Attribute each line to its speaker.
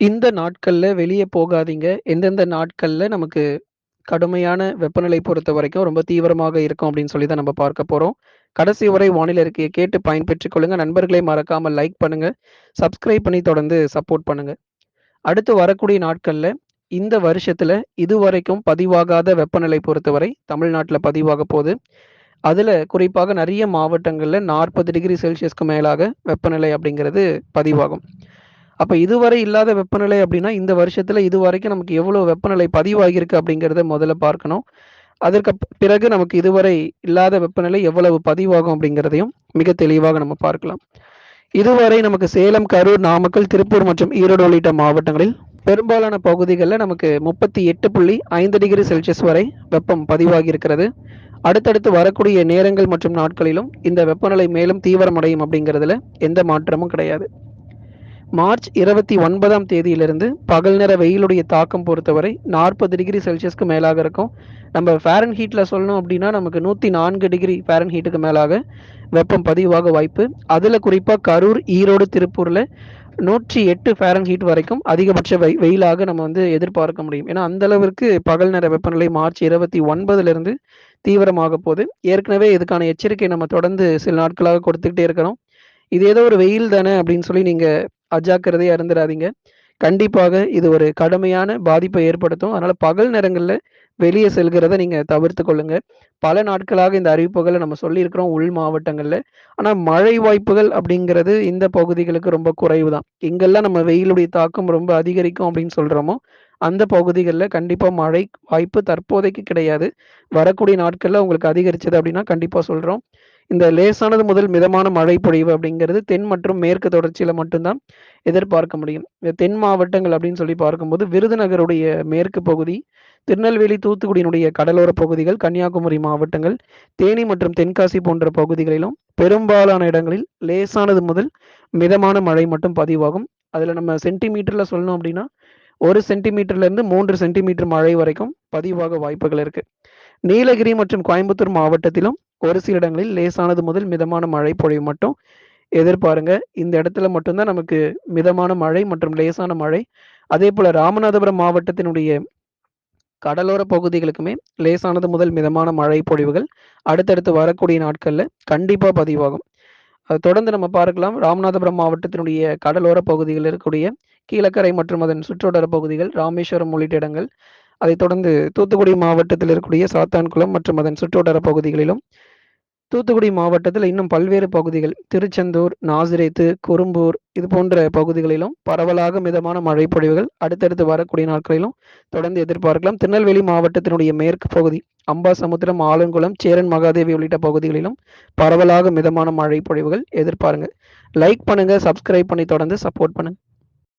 Speaker 1: இந்த நாட்கள்ல வெளியே போகாதீங்க. எந்தெந்த நாட்கள்ல நமக்கு கடுமையான வெப்பநிலை பொறுத்த வரைக்கும் ரொம்ப தீவிரமாக இருக்கும் அப்படின்னு சொல்லி தான் நம்ம பார்க்க போறோம். கடைசி வரை வானிலை அறிக்கைய கேட்டு பயன்பெற்றுக் கொள்ளுங்க. நண்பர்களை மறக்காம லைக் பண்ணுங்க. சப்ஸ்கிரைப் பண்ணி தொடர்ந்து சப்போர்ட் பண்ணுங்க. அடுத்து வரக்கூடிய நாட்கள்ல இந்த வருஷத்துல இதுவரைக்கும் பதிவாகாத வெப்பநிலை பொறுத்தவரை தமிழ்நாட்டில் பதிவாக போகுது அதுல குறிப்பாக நிறைய மாவட்டங்களில் நாற்பது டிகிரி செல்சியஸ்க்கு மேலாக வெப்பநிலை அப்படிங்கிறது பதிவாகும். அப்ப இதுவரை இல்லாத வெப்பநிலை அப்படின்னா, இந்த வருஷத்துல இதுவரைக்கும் நமக்கு எவ்வளோ வெப்பநிலை பதிவாகியிருக்கு அப்படிங்கிறத முதல்ல பார்க்கணும். அதற்கு பிறகு நமக்கு இதுவரை இல்லாத வெப்பநிலை எவ்வளவு பதிவாகும் அப்படிங்கிறதையும் மிக தெளிவாக நம்ம பார்க்கலாம். இதுவரை நமக்கு சேலம், கரூர், நாமக்கல், திருப்பூர் மற்றும் ஈரோடு உள்ளிட்ட மாவட்டங்களில் பெரும்பாலான பகுதிகளில் நமக்கு 38.5 டிகிரி செல்சியஸ் வரை வெப்பம் பதிவாகி இருக்கிறது. அடுத்தடுத்து வரக்கூடிய நேரங்கள் மற்றும் நாட்களிலும் இந்த வெப்பநிலை மேலும் தீவிரமடையும் அப்படிங்கிறதுல எந்த மாற்றமும் கிடையாது. மார்ச் 29ஆம் தேதியிலிருந்து பகல் நேர வெயிலுடைய தாக்கம் பொறுத்தவரை 40 டிகிரி செல்சியஸ்க்கு மேலாக இருக்கும். நம்ம ஃபாரன்ஹீட்ல சொல்லணும் அப்படின்னா, நமக்கு 104 டிகிரி ஃபாரன்ஹீட்டுக்கு மேலாக வெப்பம் பதிவாக வாய்ப்பு. அதில் குறிப்பாக கரூர், ஈரோடு, திருப்பூரில் நூற்றி எட்டு ஃபேரன் ஹீட் வரைக்கும் அதிகபட்ச வெ வெயிலாக நம்ம வந்து எதிர்பார்க்க முடியும். ஏன்னா, அந்த அளவிற்கு பகல் நேர வெப்பநிலை மார்ச் 29லிருந்து தீவிரமாக போகுது ஏற்கனவே இதுக்கான எச்சரிக்கை நம்ம தொடர்ந்து சில நாட்களாக கொடுத்துக்கிட்டே இருக்கிறோம். இது ஏதோ ஒரு வெயில் தானே அப்படின்னு சொல்லி நீங்கள் அஜாக்கிரதையாக இருந்துடாதீங்க கண்டிப்பாக இது ஒரு கடுமையான பாதிப்பை ஏற்படுத்தும். அதனால பகல் நேரங்களில் வெளியே செல்கிறத நீங்க தவிர்த்து கொள்ளுங்க. பல நாட்களாக இந்த அறிவிப்புகளை நம்ம சொல்லியிருக்கிறோம் உள் மாவட்டங்கள்ல. ஆனா மழை வாய்ப்புகள் அப்படிங்கிறது இந்த பகுதிகளுக்கு ரொம்ப குறைவு தான். எங்கெல்லாம் நம்ம வெயிலுடைய தாக்கம் ரொம்ப அதிகரிக்கும் அப்படின்னு சொல்றோமோ, அந்த பகுதிகளில் கண்டிப்பாக மழை வாய்ப்பு தற்போதைக்கு கிடையாது. வரக்கூடிய நாட்களில் உங்களுக்கு அதிகரிச்சது அப்படின்னா கண்டிப்பாக சொல்கிறோம் இந்த லேசானது முதல் மிதமான மழை பொழிவு அப்படிங்கிறது தென் மற்றும் மேற்கு தொடர்ச்சியில் மட்டும்தான் எதிர்பார்க்க முடியும். இந்த தென் மாவட்டங்கள் அப்படின்னு சொல்லி பார்க்கும்போது, விருதுநகருடைய மேற்கு பகுதி, திருநெல்வேலி, தூத்துக்குடியினுடைய கடலோர பகுதிகள், கன்னியாகுமரி மாவட்டங்கள், தேனி மற்றும் தென்காசி போன்ற பகுதிகளிலும் பெரும்பாலான இடங்களில் லேசானது முதல் மிதமான மழை மட்டும் பதிவாகும். அதில் நம்ம சென்டிமீட்டரில் சொல்லணும் அப்படின்னா, ஒரு சென்டிமீட்டர்லேருந்து மூன்று சென்டிமீட்டர் மழை வரைக்கும் பதிவாக வாய்ப்புகள் இருக்குது நீலகிரி மற்றும் கோயம்புத்தூர் மாவட்டத்திலும் ஒரு சில இடங்களில் லேசானது முதல் மிதமான மழை பொழிவு மட்டும் எதிர்பாருங்க. இந்த இடத்துல மட்டும்தான் நமக்கு மிதமான மழை மற்றும் லேசான மழை. அதே போல ராமநாதபுரம் மாவட்டத்தினுடைய கடலோர பகுதிகளுக்குமே லேசானது முதல் மிதமான மழை பொழிவுகள் அடுத்தடுத்து வரக்கூடிய நாட்களில் கண்டிப்பாக பதிவாகும். அது தொடர்ந்து நம்ம பார்க்கலாம். ராமநாதபுரம் மாவட்டத்தினுடைய கடலோர பகுதிகளில் இருக்கக்கூடிய கீழக்கரை மற்றும் அதன் சுற்றுவட்டார பகுதிகள், ராமேஸ்வரம் உள்ளிட்ட இடங்கள். அதைத் தொடர்ந்து தூத்துக்குடி மாவட்டத்தில் இருக்கக்கூடிய சாத்தான்குளம் மற்றும் அதன் சுற்றுவட்டார பகுதிகளிலும், தூத்துக்குடி மாவட்டத்தில் இன்னும் பல்வேறு பகுதிகள் திருச்செந்தூர், நாசிரேத்து, குறும்பூர் இது போன்ற பகுதிகளிலும் பரவலாக மிதமான மழைப்பொழிவுகள் அடுத்தடுத்து வரக்கூடிய நாட்களிலும் தொடர்ந்து எதிர்பார்க்கலாம். திருநெல்வேலி மாவட்டத்தினுடைய மேற்கு பகுதி அம்பாசமுத்திரம், ஆலங்குளம், சேரன் மகாதேவி உள்ளிட்ட பகுதிகளிலும் பரவலாக மிதமான மழைப்பொழிவுகள் எதிர்பாருங்க. லைக் பண்ணுங்க, சப்ஸ்கிரைப் பண்ணி தொடர்ந்து சப்போர்ட் பண்ணுங்க.